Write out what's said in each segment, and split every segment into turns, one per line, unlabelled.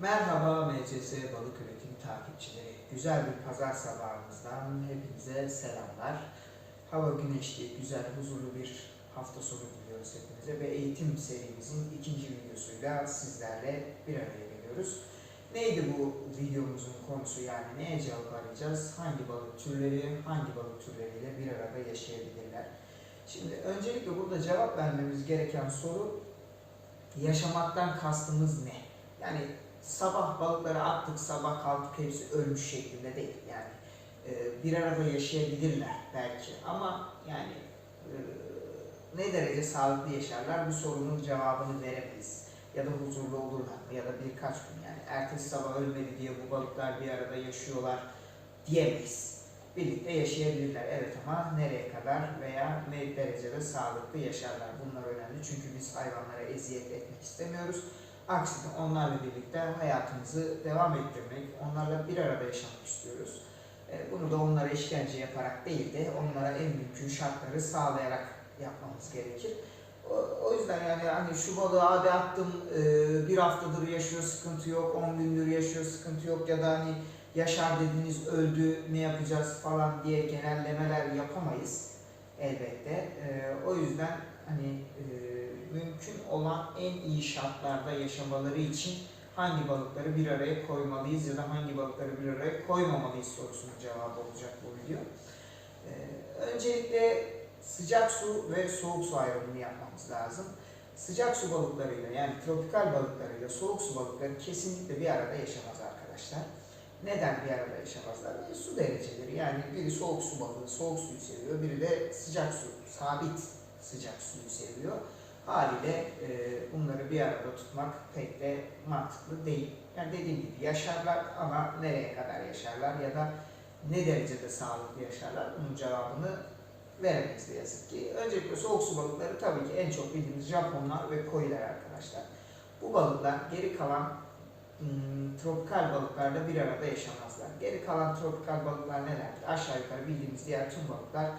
Merhaba MCS Balık Üretim takipçileri. Güzel bir pazar sabahımızdan hepinize selamlar. Hava güneşli, güzel, huzurlu bir hafta sonu diliyoruz hepinize ve eğitim serimizin ikinci videosuyla sizlerle bir araya geliyoruz. Neydi bu videomuzun konusu yani neye cevap arayacağız? Hangi balık türleri, hangi balık türleriyle bir arada yaşayabilirler? Şimdi öncelikle burada cevap vermemiz gereken soru yaşamaktan kastımız ne? Yani sabah balıkları attık, sabah kalktık hepsi ölmüş şeklinde değil. Yani e, bir arada yaşayabilirler belki ama yani e, ne derece sağlıklı yaşarlar bu sorunun cevabını veremeyiz. Ya da huzurlu olurlar mı ya da birkaç gün yani ertesi sabah ölmedi diye bu balıklar bir arada yaşıyorlar diyemeyiz. Birlikte yaşayabilirler evet ama nereye kadar veya ne derecede sağlıklı yaşarlar bunlar önemli çünkü biz hayvanlara eziyet etmek istemiyoruz. Aksine onlarla birlikte hayatımızı devam ettirmek, onlarla bir arada yaşamak istiyoruz. E, Bunu da onlara işkence yaparak değil de onlara en mümkün şartları sağlayarak yapmamız gerekir. O, yüzden yani hani şu balığı hadi attım e, bir haftadır yaşıyor sıkıntı yok, 10 gündür yaşıyor sıkıntı yok ya da hani yaşar dediniz öldü ne yapacağız falan diye genellemeler yapamayız elbette. E, o yüzden hani mümkün olan en iyi şartlarda yaşamaları için hangi balıkları bir araya koymalıyız ya da hangi balıkları bir araya koymamalıyız sorusunun cevabı olacak bu video. E, öncelikle sıcak su ve soğuk su ayrımını yapmamız lazım. Sıcak su balıklarıyla yani tropikal balıklarıyla soğuk su balıkları kesinlikle bir arada yaşamaz arkadaşlar. Neden bir arada yaşamazlar? E, su dereceleri yani biri soğuk su balığı, soğuk suyu seviyor, biri de sıcak su, sabit sıcak suyu seviyor. Haliyle e, bunları bir arada tutmak pek de mantıklı değil. Yani dediğim gibi yaşarlar ama nereye kadar yaşarlar ya da ne derecede sağlıklı yaşarlar bunun cevabını veremeyiz ne yazık ki. Öncelikle soğuk su balıkları tabii ki en çok bildiğimiz Japonlar ve koiler arkadaşlar. Bu balıklar geri kalan hmm, tropikal balıklarla bir arada yaşamazlar. Geri kalan tropikal balıklar nelerdir? Aşağı yukarı bildiğimiz diğer tüm balıklar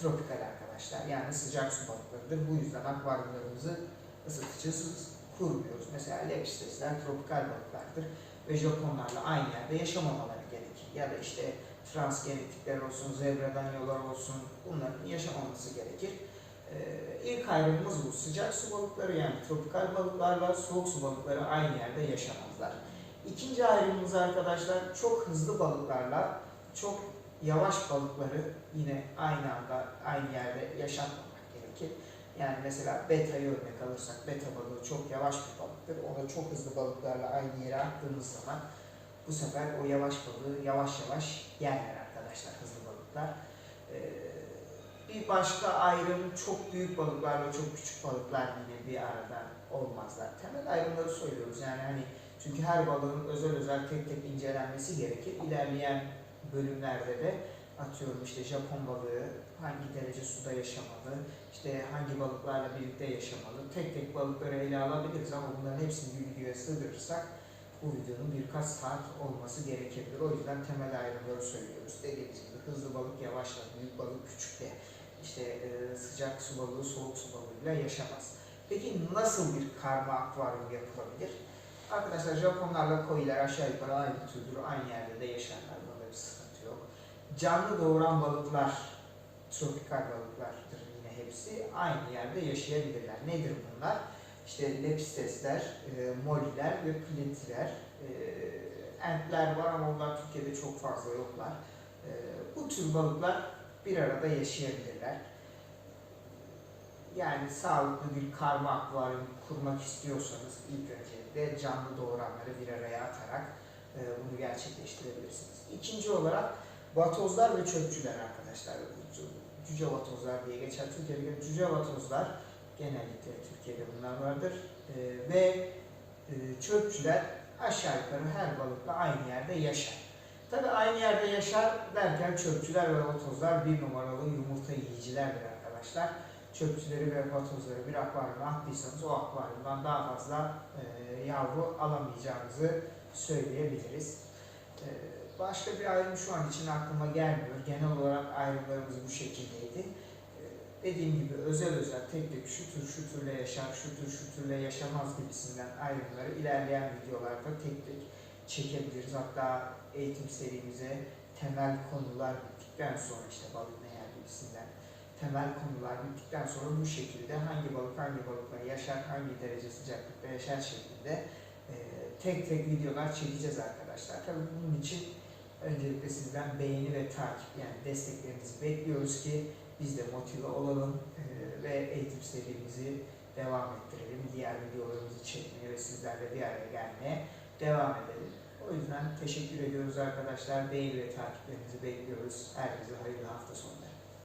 tropikal arkadaşlar. Yani sıcak su balıklarıdır. Bu yüzden akvaryumlarımızı ısıtıcısız kurmuyoruz. Mesela lepistesler tropikal balıklardır ve Japonlarla aynı yerde yaşamamaları gerekir. Ya da işte transgenetikler olsun, zebradanyolar olsun bunların yaşamaması gerekir. Ee, ilk ayrımımız bu. Sıcak su balıkları yani tropikal balıklarla soğuk su balıkları aynı yerde yaşamazlar. İkinci ayrımımız arkadaşlar çok hızlı balıklarla çok yavaş balıkları yine aynı anda aynı yerde yaşatmamak gerekir. Yani mesela beta'yı örnek alırsak beta balığı çok yavaş bir balıktır. Onu çok hızlı balıklarla aynı yere attığımız zaman bu sefer o yavaş balığı yavaş yavaş yerler arkadaşlar hızlı balıklar. Ee, bir başka ayrım çok büyük balıklarla çok küçük balıklar yine bir arada olmazlar. Temel ayrımları söylüyoruz yani hani çünkü her balığın özel özel tek tek incelenmesi gerekir. İlerleyen bölümlerde de atıyorum işte Japon balığı hangi derece suda yaşamalı, işte hangi balıklarla birlikte yaşamalı. Tek tek balıkları ele alabiliriz ama bunların hepsini bir videoya sığdırırsak bu videonun birkaç saat olması gerekebilir. O yüzden temel ayrımları söylüyoruz. Dediğimiz gibi hızlı balık yavaşla, büyük balık küçükle, işte e, sıcak su balığı soğuk su balığıyla yaşamaz. Peki nasıl bir karma akvaryum yapılabilir? Arkadaşlar Japonlarla koiler aşağı yukarı aynı türdür, aynı yerde de yaşarlar. Sıkıntı yok. Canlı doğuran balıklar, tropikal balıklardır yine hepsi. Aynı yerde yaşayabilirler. Nedir bunlar? İşte lepistesler, e, moliler ve pletiler. E, entler var ama onlar Türkiye'de çok fazla yoklar. E, bu tür balıklar bir arada yaşayabilirler. Yani sağlıklı bir karma akvaryum kurmak istiyorsanız ilk öncelikle canlı doğuranları bir araya atarak e, bunu gerçekleştirebilirsiniz. İkinci olarak vatozlar ve çöpçüler arkadaşlar. Cüce vatozlar diye geçer. Türkiye'de cüce vatozlar genellikle Türkiye'de bunlar vardır. E, ve e, çöpçüler aşağı yukarı her balıkla aynı yerde yaşar. Tabi aynı yerde yaşar derken çöpçüler ve vatozlar bir numaralı yumurta yiyicilerdir arkadaşlar. Çöpçüleri ve vatozları bir akvaryuma attıysanız o akvaryumdan daha fazla e, yavru alamayacağınızı söyleyebiliriz. E, başka bir ayrım şu an için aklıma gelmiyor. Genel olarak ayrımlarımız bu şekildeydi. E, dediğim gibi özel özel tek tek şu tür şu türle yaşar, şu tür şu türle yaşamaz gibisinden ayrımları ilerleyen videolarda tek tek çekebiliriz. Hatta eğitim serimize temel konular bittikten sonra işte balık ne yer gibisinden temel konular bittikten sonra bu şekilde hangi balık hangi balıkla yaşar, hangi derece sıcaklıkta yaşar şeklinde e, tek tek videolar çekeceğiz arkadaşlar. Tabii bunun için öncelikle sizden beğeni ve takip yani desteklerinizi bekliyoruz ki biz de motive olalım e, ve eğitim serimizi devam ettirelim. Diğer videolarımızı çekmeye ve sizlerle bir araya gelmeye devam edelim. O yüzden teşekkür ediyoruz arkadaşlar. Beğeni ve takiplerinizi bekliyoruz. Herkese hayırlı hafta sonları.